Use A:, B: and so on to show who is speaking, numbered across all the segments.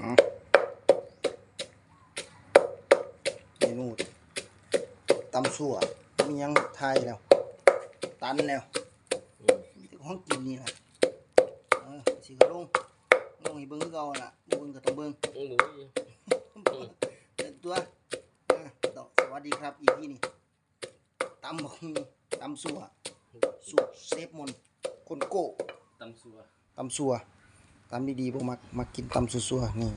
A: เอาเมนูตำสั่วมียังไทยแล้ว ตันแล้วมีแต่ของกินนี่แหละเออสิกระลงลงให้เบิ่งคือเก่าล่ะบ่เบิ่งก็ต้องเบิ่ง
B: โอ้โห
A: เดินตัวอะต่อสวัสดีครับอีพี่นี่ตำบักหุ่งตำสั่วสูตรเซฟมนต์คนโก้
B: ตำซัว
A: ตำสัว ตำดีๆพวกมักมักกินตำสัวๆนี่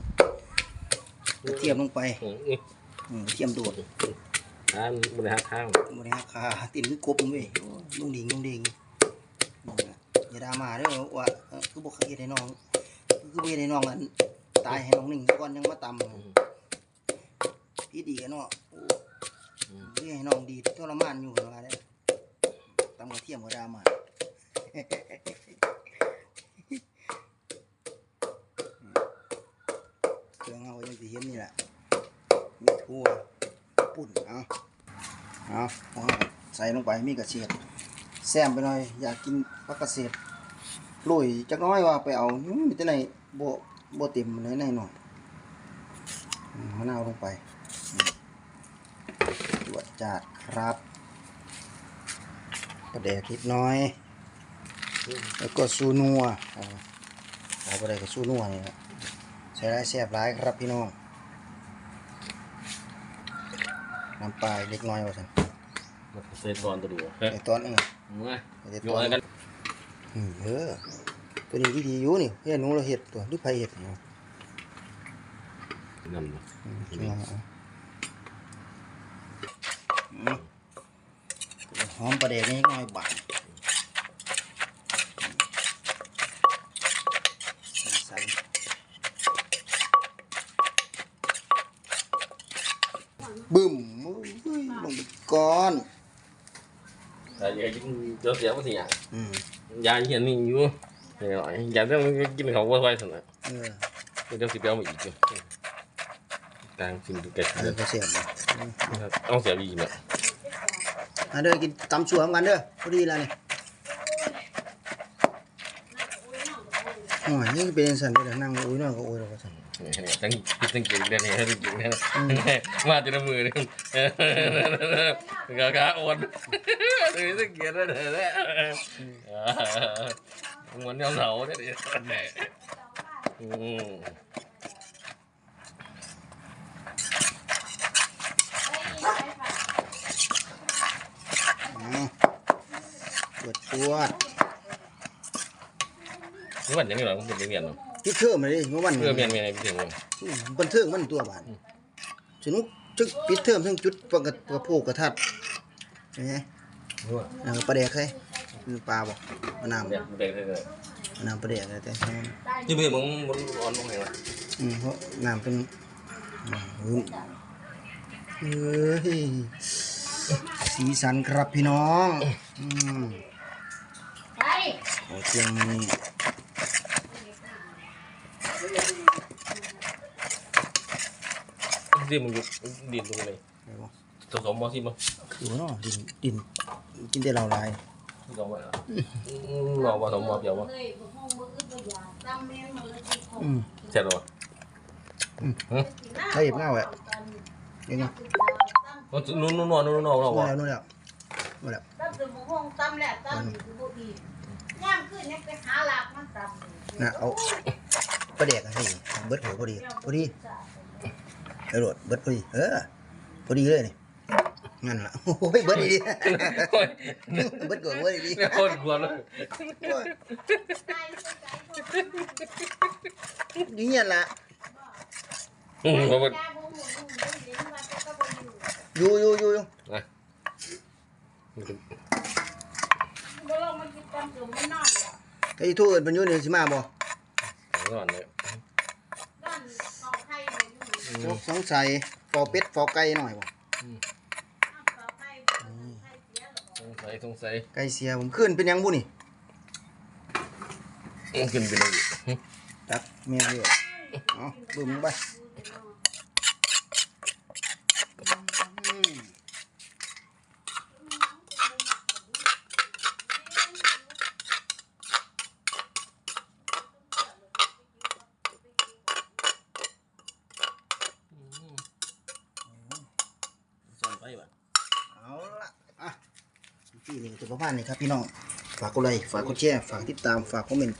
A: กระเทียมลงไป
B: อืม
A: อืมกระเทียมโดด
B: อ่านบริหารข้าว
A: บริหารคาติดหรือกบมึงเว้ยโอ้ยลุงดิงลุงดิงนี่ล่ะอย่าดราม่าเด้อว่าเอ้อคือบ่เคยเฮ็ดให้น้อง คือบ่เฮ็ดให้น้องอันตายให้น้องหนึ่งก่อนยังมาตำพี่ดีกันเนาะโอ้เพื่อให้น้องดีทรมานอยู่ว่าได้ตำกระเทียมก็ดราม่า เครื่องเอาอย่างที่เห็ นนี่แหละมีทั่วปุ่นเอาเอาเอาใส่ลงไปมีกระเทียมแซมไปหน่อย อยากกินผักกระเสียดลุยจักน้อยว่าไปเอามีแต่ไหนโบโบเต็มไหนไหนหน่อยอืมมะนาวลงไปตรวจจาดครับ ประเดกนิดน้อย แล้วก็ซูนัวเอาไปได้กับซูนัวนี่แหละใส่ได้แซ่บร้ายครับพี่น้อง น้ำปลาเล็กน้อยว่าสัน
B: มันเซตอนตัวดูเฮ้ย
A: ไอตอนเออ
B: มา
A: ไอ
B: อ
A: ต
B: ยู่
A: อน
B: อะไรกัน
A: อืมเออตัวนี้ที่ดีอยู่นี่เฮ้ยหนูเราเห็ดตัวหรือไผเห็ดเนาะ
B: นั่น
A: อืมเอาเอาอืมหอมประเดี๋ยวนี้น้อยบาทใส่บึ้มเฮ้ยลงไป ก้อน
B: แต่ยังกินเจ้าเสียภาษีอะ
A: อืม
B: ยาเห็นนี่อยู่เดี๋ยวยาต้องกินเขาไว้ๆสินะ
A: เออ
B: เดี๋ยวสิเปียวมาอีกอยู่กลางกินดูแก
A: เออเขาเสียบเลย
B: ต้องเสียบีเนี่ย
A: อะเด้อกินตำสัวเหมือนกันเด้อพอดีแล้วนี่โอ้ยนี่เป็นสันเด้อนั่งอุ้ยนั่งก็อุ้ยแล้วก็สัน
B: ตั้งตั้งกินเดือนนี้ให้กินเนี่ยมาจะน้ำมือนึงกะกะอ่อนเลยตั้งเกียร์ได้เลยมันยาวเหนาเนี่ยอืม
A: อ๋อตรวจตรว
B: นี่มันยังไม่หรอกมันเป็นเมียนเนาะ
A: พี่เทิมเลยดิเมื่อวัน
B: เพื่อเมียนเมียนพี่ถึงเลย
A: บันเทิงมันตัวบานสนุกจึกปิดเทิมทั้งจุดประกระประโพกกระทัดเห็นไหมเออปลาแดกใช่คือปลาบ่มะนาว
B: เด็กเด็กเลย
A: มะนาวปลาแดกอะไรแต่
B: ที่เพื่อนมึงมันอ่อนลงไงวะ
A: อืมเพราะน้ำเป็นอืมเฮ้ยสีสันครับพี่น้องอืม
C: ไป
A: โอ้เตียงนี่
B: ที่มึงยุบดินลงเลย
A: อะไรวะ
B: ผสมมาสิมั้ง
A: อยู่เนาะดินดินกินแต่เราลาย
B: สมมาหล่อผสมมาเปียววะ
C: เลยบ่ห้องบ่อว่ากตำแม่งมาเลยที่ของ
A: อืม
B: เสร็จแล้ววะ
A: ถ้หยิบหน้าไว้เดี๋ยวนี้
B: นู่นนู่นนู่นนู่นนู่น
A: นู่น
B: วะ
A: นู่นแล้วนู่นแล้ว
C: ตำถึงบ่ห้องตำแล้วตำอยู่บ่ดีย่ามขึ้นเนี่ยไปหาหลักมันตำ
A: นะเอาประเด็กให้เบิดหัวพอดีพอดี ไอ้โหลดเบิดพอดีเออพอดีเลยนี่งั้นล่ะโอ้ยเบิดดี
B: โอ้ย
A: ๆเบิดก่อนเบิดดี
B: เนี่ยโคตรกลัวเลย
A: ๆโอ้ยนี่เงี้ยล่ะ
B: อืมมัน
A: อยู่อยู่อยู่อยู่
C: บ่ลงมากินตำถึงมันนอนแล้ว
A: ไอ้ทู่เอิ้นเพิ่นอยู่นี่สิมาบ่
B: นอนเลย
C: นอนเอาไข่อยู่อยู่
A: สงสัยฟอเป็ดฟอไก่หน่อยบ่
C: เอาไข่ไข่เสียแล้ว
B: สงสัยสงสัย
A: ไก่เสียผมขึ้นเป็นหยังบุนี่
B: ขึ้นไปเลย
A: ตักแม่เรียกเอาบึ้มไปอืม
B: ได้ปะ
A: เอาละอะพี่นี่ก็จะ ประมาณนี้ครับพี่น้อง ฝากกดไลค์ ฝากกดแชร์ ฝากติดตาม ฝากคอมเมนต์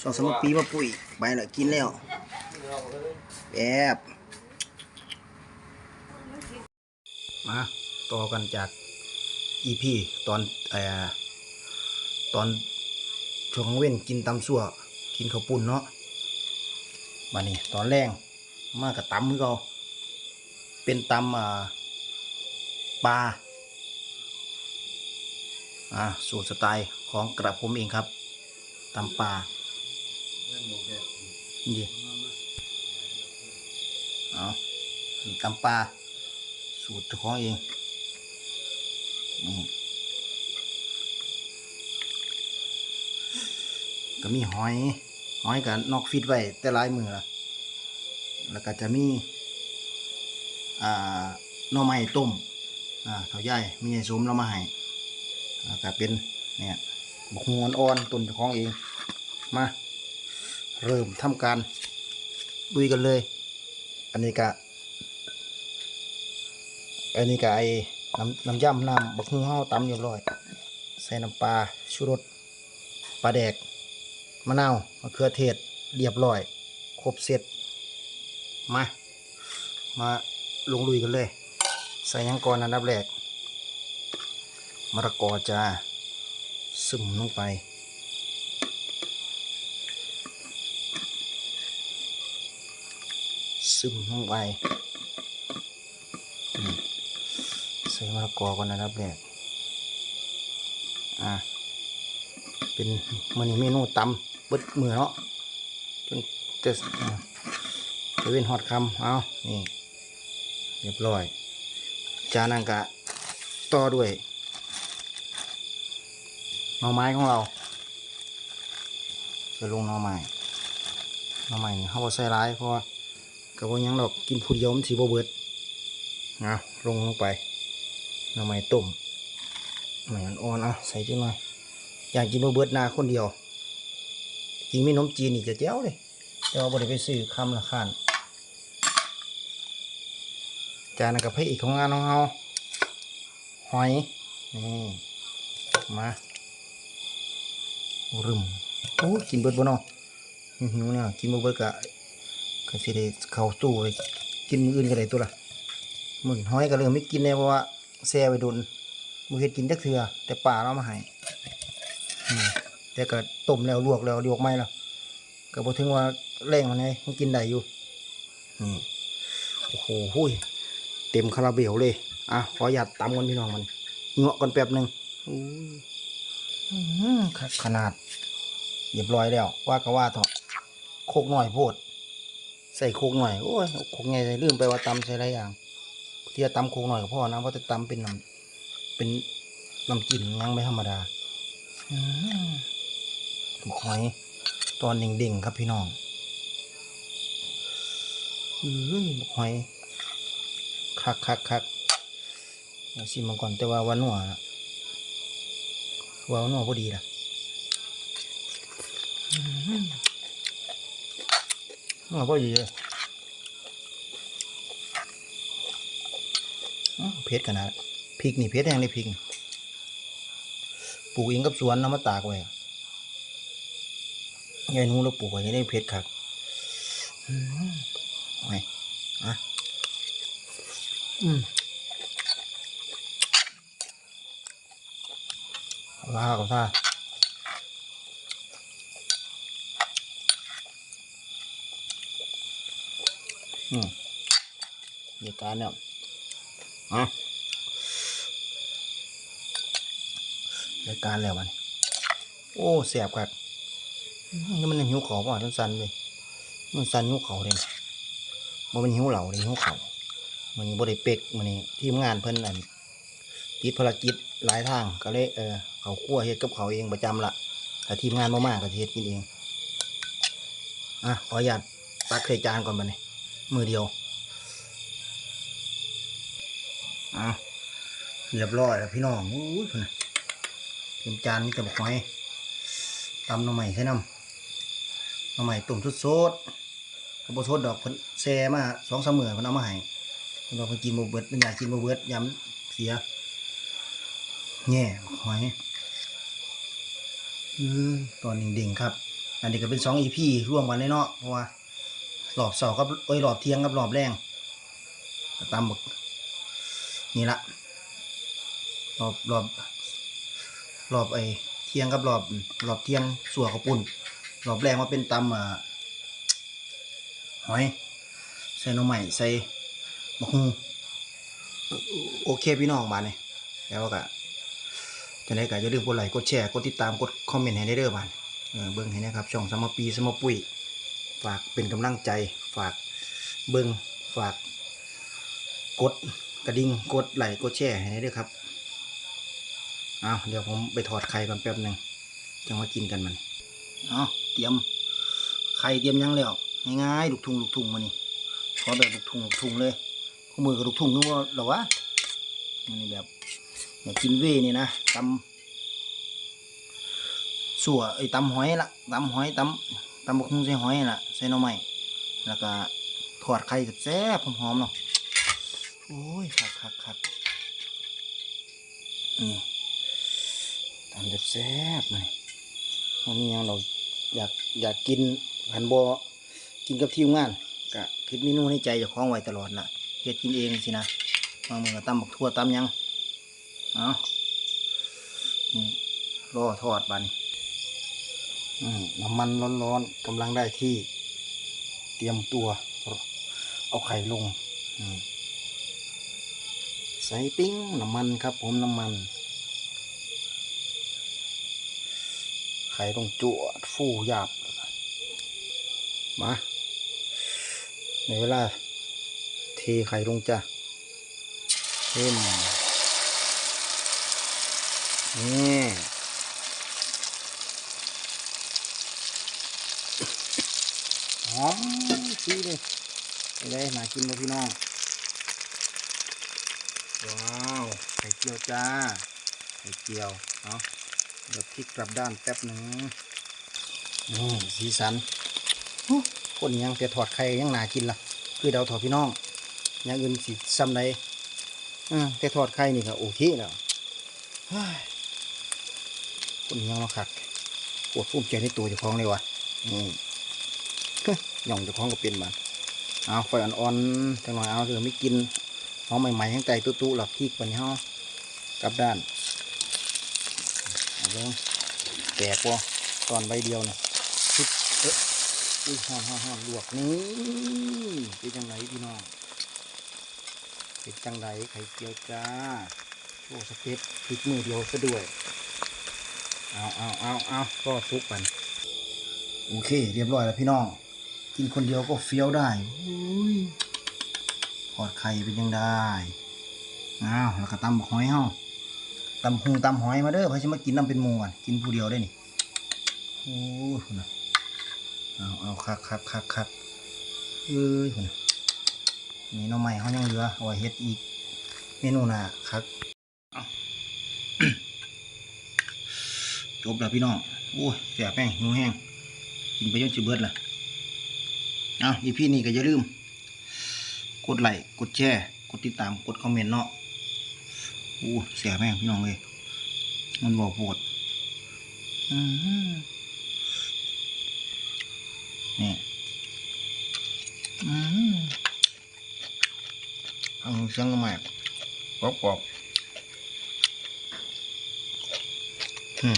A: ช่องสมปีมาปุ๋ยไปละกินแล้วแบบมาต่อกันจาก EP ตอนเอ่อตอนช่วงเว้นกินตำสั่วกินข้าวปุ้นเนาะมานี่ตอนแรงมากับตำคือเขาเป็นตำอ่าปลาา สูตรสไตล์ของกระผมเองครับตำปลานี่เอานี่ตำปลาสูตรของเองนี่ก็มีหอยหอยกับนอกฟิตไว้แต่ลายมือละแล้วก็จะมีอ่าหน่อไม้ต้มอ่าเขาใหญ่มีไอ้สมเรามาให้ ก็เป็นเนี่ยบกฮวนอ่อนต้นของเอง มา เริ่มทำการดุยกันเลย อันนี้กะอันนี้กะไอ้น้ำน้ำย่ำน้ำบกฮูเฮาตำเรียบร้อย ใส่น้ำปลาชูรสปลาแดกมะนาวมะเขือเทศเรียบร้อย ครบเสร็จ มา มาลงลุยกันเลย ใส่ยังก่อนอันดับแรก มะละกอจ้า ซึมลงไป ซึมลงไปใส่มะละกอก่อนอันดับแรกอ่าเป็นมันนี้เมนูตำเบิดมือเนาะจนจะจะเว้นฮอดคำเอานี่ เรียบร้อย จานนั้นกะ ต่อด้วย น่อไม้ของเราจะลงหน่อไม้หน่อไม้นี่เขาบอใส่ร้ายเพราะว่ากับว่าหยังดอกกินผู้เดียวมันสีบเบิดนะลงลงไปหน่อไม้ต้มหน่อไม้อ่อนๆเอาใส่จังหน่อยอยากกินบเบิดหนาคนเดียวจริงมีนมจีนอีกจะเจ้าเลยแต่ว่าบ่ได้ไปซื้อคำละข้านจานนนกับพระเอกของงานของเราหอยนี่มา รึมโอ้กินเบิดบ่เนาะหิวเนี่ยกินบ่เบิดกะก็สิได้เข้าตู้ไปกินมื้ออื่นก็ได้ตัวละมึงหอยก็เริ่มไม่กินแล้วเพราะว่าแช่ไว้โดนมือเฮ็ดกินจักเทื่อแต่ป่าเรามาให้แต่ก็ต้มแล้วลวกแล้วลวกไม่แล้วก็บ่ถึงว่าแรงมันไงมันกินได้อยู่อืมโอ้โหหุ้ยเต็มคาราเบลเลยอะขอหยัดตำกันพี่น้องมันเงาะกันแป๊บหนึ่งอือ ขนาดเรียบร้อยแล้ว ว่าก็ว่าเถอะโคกหน่อยโพด ใส่โคกหน่อยโอ้ยโคกไงใส่ลืมไปว่าตำใส่หลายอย่างที่จะตำโคกหน่อยก็พอนะเพราะจะตำเป็นน้ำเป็นน้ำจิ้มยังไม่ธรรมดาอื้อหือหมกหอยตอนเด่งๆครับพี่น้องเฮ้ยหมกหอยคักคักคักมาชิมมันก่อนแต่ว่าวันหัวนะ ว่าวันหัวพอดีละอื้อหือหัวพอดีเลยอ้าวเผ็ดขนาดพริกนี่เผ็ดแห้งในพริกนี่ปลูกเองกับสวนน้ำมาตากไว้อะยายหนูเราปลูกไว้จะได้เผ็ดคักอืมไงอะอืม ลากับท่าอืมเดียวการเนี่ยอะเดียวการแล้วมันโอ้เสียบครับนี่มันหิวเขาป่ะสั้นๆเลยมันสั้นหิวเขาเลยมันเป็นหิวเหล่าเลยหิวเขามันนี้บริเป็กมันนี้ทีมงานเพิ่นอันติดภารกิจหลายทางก็เลยเออ เขาคั่วเฮ็ดกับเขาเองประจำละถ้าทีมงานมากๆก็เฮ็ดกินเองอะขออนุญาตตักใส่จานก่อนบัดนี้มือเดียวอะเรียบร้อยแล้วพี่น้องอู้ยพุ่นนะเต็มจานมีแต่บักหอยตำหน่อไม้ใส่น้ำหน่อไม้ต้มสดๆก็บ่สดดอกเพิ่นแซ่มาสองสามมื้อเพิ่นเอามาให้เพิ่นว่าเพิ่นกินบ่เบิดเพิ่นอยากกินบ่เบิดย้ำเสียแง่หอย อืมตอนดิ่งๆครับ อันนี้ก็เป็นสองอีพีร่วมกันเลยเนาะเพราะว่ารอบสองกับเอ้ยรอบเทียงกับรอบแรงตามบักนี่ละรอบรอบรอบไอเทียงกับรอบรอบเทียงสัวกระปุ่นรอบแรงมาเป็นตำอ่าหอยใส่หน่อไม้ใส่มะฮุงโอเคพี่น้องมาเนี่ยแล้วก็ จะได้ก็อย่าลืมกดไลค์กดแชร์กดติดตามกดคอมเมนต์ให้ได้เด้อบ้านเบิ้งให้นะครับช่องสมปีสมปุยฝากเป็นกำลังใจฝากเบิ้งฝากกดกระดิ่งกดไลค์กดแชร์ให้ได้เด้อครับเอาเดี๋ยวผมไปถอดไข่ก่อนแป๊บหนึ่งจังมากินกันมันเอาเตรียมไข่เตรียมยังแล้วง่ายๆลูกทุ่งลูกทุ่งมานี่ขอแบบลูกทุ่งลูกทุ่งเลยข้อมือกับลูกทุ่งนึกว่าหรอวะมันนี่แบบ อยากกินเว่นี่นะตำสัวไอ้ตำหอยละตำหอยตำตำบกหุ่งใส่หอยละใส่หน่อไม้แล้วก็ทอดไข่แซ่บๆหอมๆเนาะโอ้ยคักคักคักนี่ทำแบบแซ่บเลยวันนี้ยังเราอยากอยากกินหันบอกินกับทีมงานก็คิดเมนูในใจเจะคล้องไว้ตลอดละเฮ็ดกินเองสินะบางมือก็ตำบักทั่วตำยังเอานี่ รอทอดบันน้ำมันร้อนๆกำลังได้ที่เตรียมตัว เอาไข่ลงใส่ปิ้งน้ำมันครับผมน้ำมัน ไข่ลงจวดฟูหยาบ มา ในเวลา เทไข่ลงจ้ะเพิ่มนี่ หอมซีเลยไปเลยมากินเลยพี่น้อง ว้าวไข่เจียวจ้าไข่เจียวเอาเดี๋ยวพลิกกลับด้านแป๊บหนึ่งนี่สีสันคนยังแต่ถอดไข่ยังนากินละคือเดาถอดพี่น้องอย่างอื่นสิซ้ำใดอืมแต่ถอดไข่นี่ก็โอเคแล้วเฮ้ยคนยังมาขัดปวดภูมิใจในตัวเจ้าของเลยวะอืมเฮ้ ยหย่องเจ้าของก็เป็นมาเอาไฟอ่อนๆจังหน่อยเอาเถอะไม่กินหอมใหม่ๆทั้งใจตุ้ๆหลับที่ปันนี้เฮากลับด้านเอาลงแตกวะตอนใบเดียวนี่ยชิดเอ๊ะอุ้ยหอนห่อนห่อนลวกนี่เป็นจังไรพี่น้องเป็นจังไรไข่เจียวจ้าโอ้สเต็ปพลิกมือเดียวซะด้วยเอาเอาเอาเอาก็ซุกกันโอเค เรียบร้อยแล้วพี่น้อง กินคนเดียวก็เฟี้ยวได้อุ้ยทอดไข่เป็นยังได้อ้าวแล้วก็ตำหอยเฮาตำหุงตำหอยมาเด้อเพราะฉันมากินน้ำเป็นหมูกันกินผู้เดียวได้นี่โอ้ยคุณนะเอาเอาคักคักคักคักเอ้ยหุ่นนี่น้องใหม่เขายังเหลือเอาไว้เฮ็ดอีก เมนูน่ะคักจบแล้วพี่น้องโอ้ยแสบแป้งหิวแห้งกินไปจนจะเบิดละ เอาอีพี่นี่ก็อย่าลืม กดไลค์กดแชร์กดติดตามกดคอมเมนต์เนาะโอ้เสียแม่งพี่น้องเลยมันบอกปวดอืมนี่อืมเอาเสียงก็มากกรอบกรอบอืม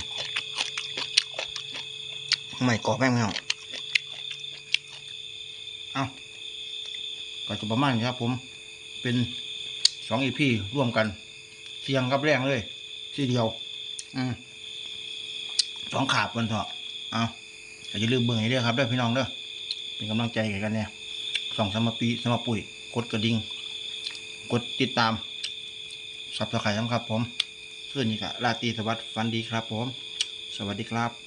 A: ไม่กรอบแม่งไม่ออา ก็จะประมาณนี้ครับผมเป็นสองอีพีร่วมกันเสียงกับแรงเลย ทีเดียว อืมสองขาบกันเถอะเอาอย่าลืมเบิ่งให้ด้วยครับด้อพี่น้องเด้อเป็นกำลังใจกันเนี่ยส่องสมปีสมปุ๋ยกดกระดิ่งกดติดตามสับสไครต์ครับผมเพื่อนนี่ก็ราตรีสวัสดิ์ฟันดีครับผม สวัสดีครับ